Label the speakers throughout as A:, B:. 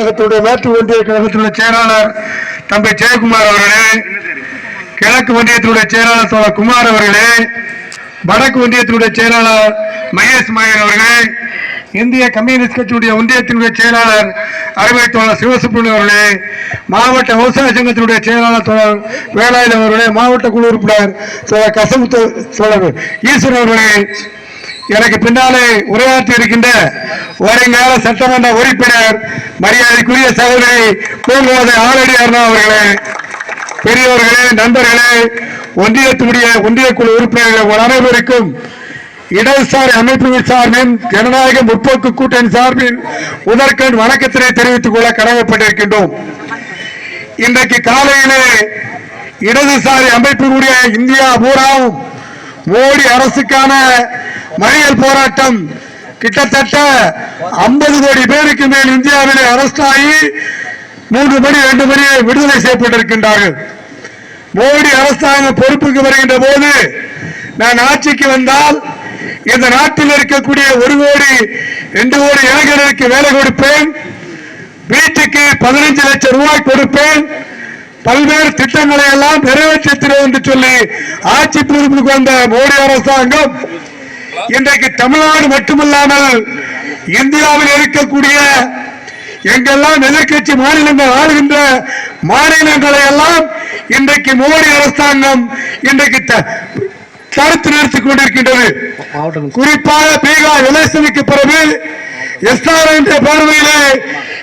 A: கழகத்துடைய மேற்கு ஒன்றிய கழகத்துடைய செயலாளர் தம்பி ஜெயக்குமார் அவர்களே கிழக்கு ஒன்றியத்தினுடைய செயலாளர் தோழர் குமார் அவர்களே வடக்கு ஒன்றியத்தினுடைய செயலாளர் மகேஷ் மாயன் அவர்களே இந்திய கம்யூனிஸ்ட் கட்சியுடைய ஒன்றியத்தினுடைய செயலாளர் அருமை தோழர் சிவசுப்ரமணியம் அவர்களே மாவட்ட விவசாய சங்கத்தினுடைய செயலாளர் தோழர் வேலாயுத அவர்களே மாவட்ட குழு உறுப்பினர் தோழர் கசமுத்து தோழர் ஈஸ்வரன் அவர்களே எனக்கு பின்னாலே உரையாற்றி இருக்கின்ற வருங்கால சட்டமன்ற உறுப்பினர் மரியாதைக்குரிய சகோதரி பூங்கோதை ஆலடி அருணா அவர்களே பெரியவர்களே நண்பர்களே ஒன்றியத்துடைய ஒன்றிய குழு உறுப்பினர்கள் அனைவருக்கும் இடதுசாரி அமைப்புகள் சார்பின் ஜனநாயக முற்போக்கு கூட்டணி சார்பில் முதற்கண் வணக்கத்தினை தெரிவித்துக் கொள்ள கடமைப்பட்டிருக்கின்றோம். இன்றைக்கு காலையிலே இடதுசாரி அமைப்பினுடைய இந்தியா பூராவும் மோடி அரசுக்கான மறியல் போராட்டம் கிட்டத்தட்ட ஐம்பது கோடி பேருக்கு மேல் இந்தியாவிலே அரெஸ்ட் ஆகி மூன்று மணி ரெண்டு மணி விடுதலை செய்யப்பட்டிருக்கின்றார்கள். மோடி அரசாங்கம் பொறுப்புக்கு வருகின்ற போது நான் ஆட்சிக்கு வந்தால் இந்த நாட்டில் இருக்கக்கூடிய ஒரு கோடி ரெண்டு கோடி இளைஞர்களுக்கு வேலை கொடுப்பேன். வீட்டுக்கு பதினைஞ்சு லட்சம் ரூபாய் கொடுப்பேன். பல்வேறு திட்டங்களை எல்லாம் நிறைவேற்றித்திரோம் என்று சொல்லி ஆட்சி பொறுப்புக்கு வந்த மோடி அரசாங்கம் இன்றைக்கு தமிழ்நாடு மட்டுமல்லாமல் இந்தியாவில் இருக்கக்கூடிய எங்கெல்லாம் எதிர்க்கட்சி மாநிலங்கள் ஆளுகின்ற மாநிலங்களை எல்லாம் இன்றைக்கு மோடி அரசாங்கம் இன்றைக்கு த- தடுத்து நிறுத்திக் கொண்டிருக்கின்றது. குறிப்பாக பீகார் எலெக்ஷனுக்கு பிறகு எஸ்ஆர் என்ற பார்வையிலே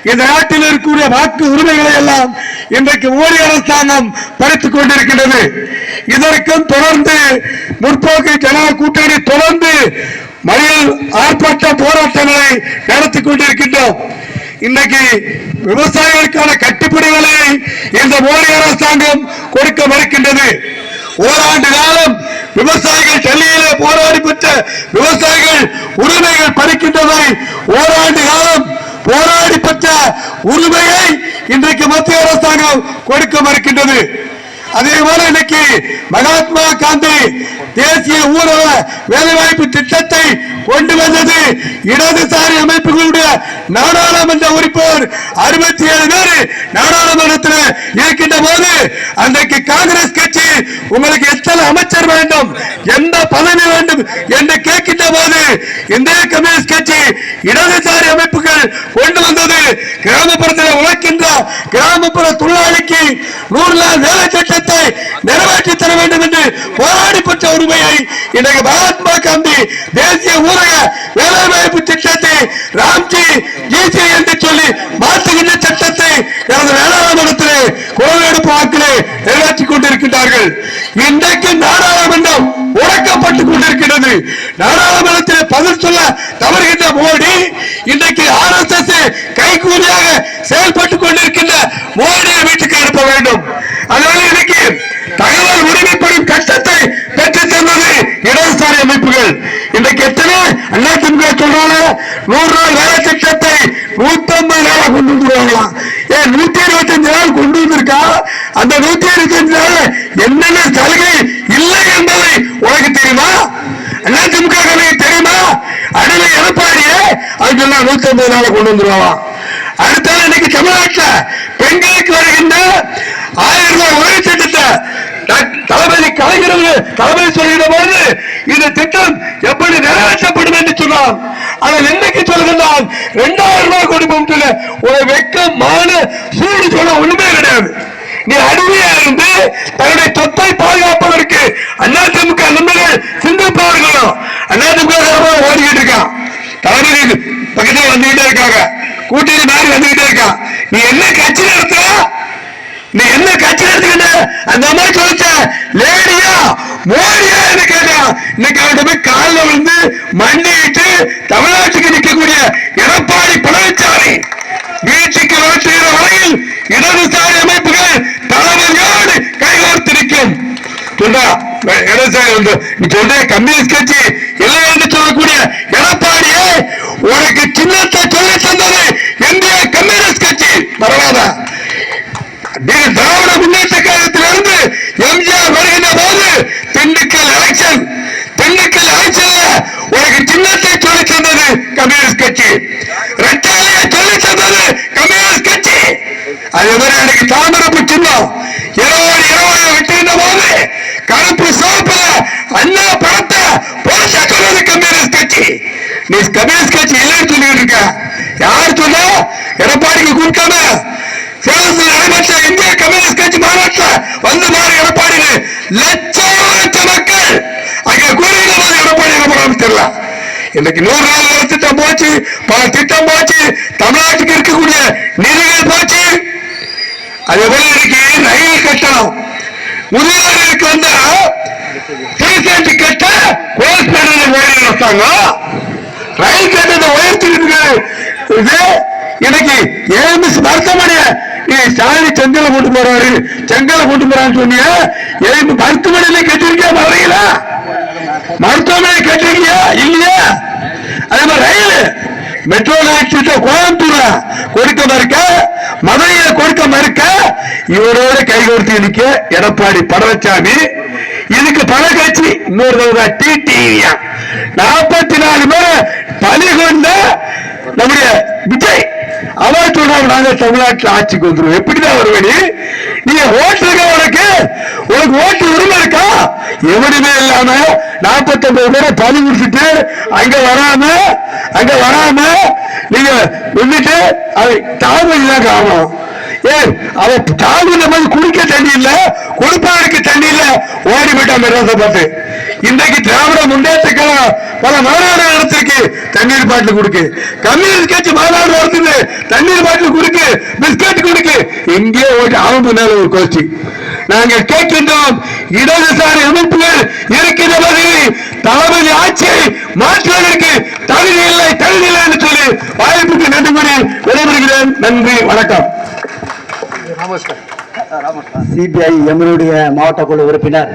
A: இந்த நாட்டில் இருக்கக்கூடிய வாக்கு உரிமைகளை எல்லாம் இன்றைக்கு மோடி அரசாங்கம் பறித்துக் கொண்டிருக்கின்றது. இதற்கும் தொடர்ந்து முற்போக்கு ஜனநாயக கூட்டணி தொடர்ந்து மறியல் ஆர்ப்பாட்ட போராட்டங்களை நடத்தி கொண்டிருக்கின்றோம். இன்னைக்கு விவசாயிகளுக்கான கட்டுப்படிகளை இந்த மோடி அரசாங்கம் கொடுக்க மறுக்கின்றது. ஓராண்டு காலம் விவசாயிகள் டெல்லியிலே போராடி பெற்ற விவசாயிகள் உரிமைகள் பறிக்கின்றதை ஓராண்டு காலம் போராடி பெற்ற உரிமையை இன்றைக்கு மத்திய அரசாங்கம் கொடுக்க மறுக்கின்றது. அதே போல இன்னைக்கு மகாத்மா காந்தி தேசிய ஊரக வேலைவாய்ப்பு திட்டத்தை கொண்டு வந்தது இடதுசாரி அமைப்புகளுடைய நாடாளுமன்ற உறுப்பினர் அறுபத்தி ஏழு பேர் நாடாளுமன்றத்தில் இருக்கின்ற போது அன்றைக்கு காங்கிரஸ் கட்சி உங்களுக்கு எத்தனை அமைச்சர் வேண்டும் எந்த பதவி வேண்டும் என்று கேட்கின்ற போது இந்திய கம்யூனிஸ்ட் கட்சி இடதுசாரி அமைப்புகள் கொண்டு வந்தது கிராமப்புறத்தில் உழைக்க உரிமையை நூறு நாள் வேலை திட்டத்தை நிறைவேற்றி தர வேண்டும் என்று போராடி பெற்ற உரிமையை இன்றைக்கு மகாத்மா காந்தி தேசிய ஊரக வேலைவாய்ப்பு திட்டத்தை ராம்ஜி ஜிசி என்று சொல்லி மாற்றுகின்ற சட்டத்தை எனது நாடாளுமன்றத்திலே குரலெடுப்பு வாக்கிலே நிறைவேற்றிக் கொண்டிருக்கின்றார்கள். இன்றைக்கு நாடாளுமன்றம் முடக்கப்பட்டுக் கொண்டிருக்கிறது. நாடாளுமன்றத்தில் பதில் சொல்ல தவறுகின்ற மோடி இன்றைக்கு ஆர் எஸ் எஸ் கைகூலியாக செயல்பட்டுக் கொண்டிருக்கின்ற மோடியை வீட்டுக்கு அனுப்ப வேண்டும். அதனால இன்னைக்கு தகவல் உரிமைப்படும் கட்டத்தை பெற்று தந்தது இடதுசாரி அமைப்புகள் இன்றைக்கு எத்தனை அதிமுக சொல்றாங்க நூறு நாள் வேலை திட்டத்தை நூத்தி ஐம்பது நாளா கொண்டு வந்துருவாங்களாம் ஏன் நூத்தி இருபத்தஞ்சு நாள் கொண்டு வந்திருக்கா அந்த நூத்தி இருபத்தஞ்சு என்னென்ன சலுகை இல்லை என்பதை உனக்கு தெரியுமா? அதிமுக கணக்கு தெரியுமா? அடிமை எடப்பாடியே அது சொன்னா நூத்தி ஐம்பது நாளை கொண்டு வந்துருவா அடுத்த இன்னைக்கு தமிழ்நாட்டில் பெண்களுக்கு வருகின்ற ஆயிரம் ரூபாய் உதவி திட்டத்தை தளபதி கலைஞர்கள் தளபதி சொல்கிற போது இந்த திட்டம் எப்படி நிறைவேற்றப்படும் என்று சொன்னார் ஆனால் இன்னைக்கு சொல்கின்றான்? இரண்டாயிரம் ரூபாய் கொடுப்போம் சொல்ல ஒரு நீ அடிமையா இருந்து தன்னுடைய சொத்தை பாதுகாப்பதற்கு அதிமுக நண்பர்கள் சிந்திப்பவர்களும் அதிமுக ஓடிக்கிட்டு இருக்கான் தளபதி பக்கத்தில் வந்துகிட்டே இருக்காங்க. கூட்டணி மாறி வந்துகிட்டே இருக்கான் நீ என்ன கட்சி நடத்துற? நீ என்ன கட்சி நடத்துக்கிட்ட அந்த அம்மா சொல்லிச்ச லேடியா மோடியா? என்று கேட்டா இன்னைக்கு அவர்கிட்ட போய் காலில் விழுந்து மண்டிட்டு தமிழ்நாட்டுக்கு சொல்ற கம்யூனிஸ்ட் கட்சி இல்லை என்று சொல்லக்கூடிய எடப்பாடியே உனக்கு சின்னத்தை சொல்லி தந்தது இந்திய கம்யூனிஸ்ட் கட்சி. பரவாதா திராவிட முன்னேற்ற கழகத்திலிருந்து எம்ஜிஆர் வருகின்ற போது திண்டுக்கல் எலெக்ஷன் திண்டுக்கல் எலெக்ஷன்ல உனக்கு சின்னத்தை சொல்லி தந்தது கம்யூனிஸ்ட் கட்சி. ரெட்டாலையை சொல்லி தந்தது கம்யூனிஸ்ட் சின்னம் இருபது இருபது விட்டிருந்த போது கருப்பு நீ கம்யூனிஸ்ட் கட்சி இல்லைன்னு சொல்லிட்டு இருக்க. யார் சொன்னா? எடப்பாடிக்கு கூப்பிட்டாம சேலத்தில் நடைபெற்ற இந்திய கம்யூனிஸ்ட் கட்சி மாநாட்டில் வந்து மாறி எடப்பாடி லட்சம் மக்கள். அங்க கூறின எடப்பாடி என்ன தெரியல. இன்னைக்கு நூறு நாள் திட்டம் போச்சு. பல திட்டம் போச்சு. தமிழ்நாட்டுக்கு இருக்கக்கூடிய நிதிகள் போச்சு. அதே போல இன்னைக்கு ரயில் கட்டணம். முதலாளிகளுக்கு வந்தா திருச்சேட்டு கட்ட கோல்பேட்டில் வேலை நடத்தாங்க ரயில் கட்டணத்தை உயர்த்திருக்கு இது இன்னைக்கு ஏஎம்எஸ் மருத்துவமனை நீ ஸ்டாலின் செங்கலை கூட்டு போறாரு. செங்கலை கூட்டு போறான்னு சொன்னியா? ஏஎம் மருத்துவமனையில கட்டிருக்கியா மதுரையில? மருத்துவமனை கட்டிருக்கியா? இல்லையா? அதே மாதிரி ரயில் மெட்ரோ ரயில் திட்டம் கோயம்புத்தூர்ல கொடுக்க மறுக்க மதுரையில கொடுக்க மறுக்க இவரோட கைகோர்த்து நிக்க எடப்பாடி பழனிசாமி இதுக்கு பல கட்சி இன்னொரு டிடிவியா நாற்பத்தி நாலு பேர் பலி கொண்ட நம்முடைய விஜய். அவர் சொல்றாங்க நாங்க தமிழ்நாட்டில் ஆட்சிக்கு வந்துருவோம். எப்படிதான் வருவனி? நீ ஓட்டு இருக்க உனக்கு? உனக்கு ஓட்டு உரிமை இருக்கா? எவனுமே இல்லாம நாற்பத்தி ஒன்பது பேரை பலி கொடுத்துட்டு அங்க வராம அங்க வராம நீங்க வந்துட்டு அதை தாழ்மை தான் காரணம். ஏன் அவன் தாழ்வுல போய் குடிக்க தண்ணி இல்ல கொடுப்பாருக்கு தண்ணி இல்ல ஓடி போயிட்டான் மெட்ராஸை பார்த்து. இன்றைக்கு திராவிட முன்னேற்ற கழகம் பல மாநாடு நடத்திருக்கு. தண்ணீர் பாட்டில் கொடுக்கு. கம்யூனிஸ்ட் கட்சி மாநாடு நடத்துது. தண்ணீர் பாட்டில் கொடுக்கு. பிஸ்கட் கொடுக்கு. எங்கேயோ ஓடி அவங்க மேல ஒரு கோஷ்டி. நாங்கள் கேட்கின்றோம் இடதுசாரி அமைப்புகள் இருக்கின்ற வகையில் தளபதி ஆட்சியை மாற்றுவதற்கு தகுதி இல்லை தகுதி இல்லை என்று சொல்லி வாய்ப்புக்கு நன்றி கூறி விடைபெறுகிறேன். நன்றி வணக்கம்.
B: சிபிஐ எம்எல்ஏ மாவட்ட குழு உறுப்பினர்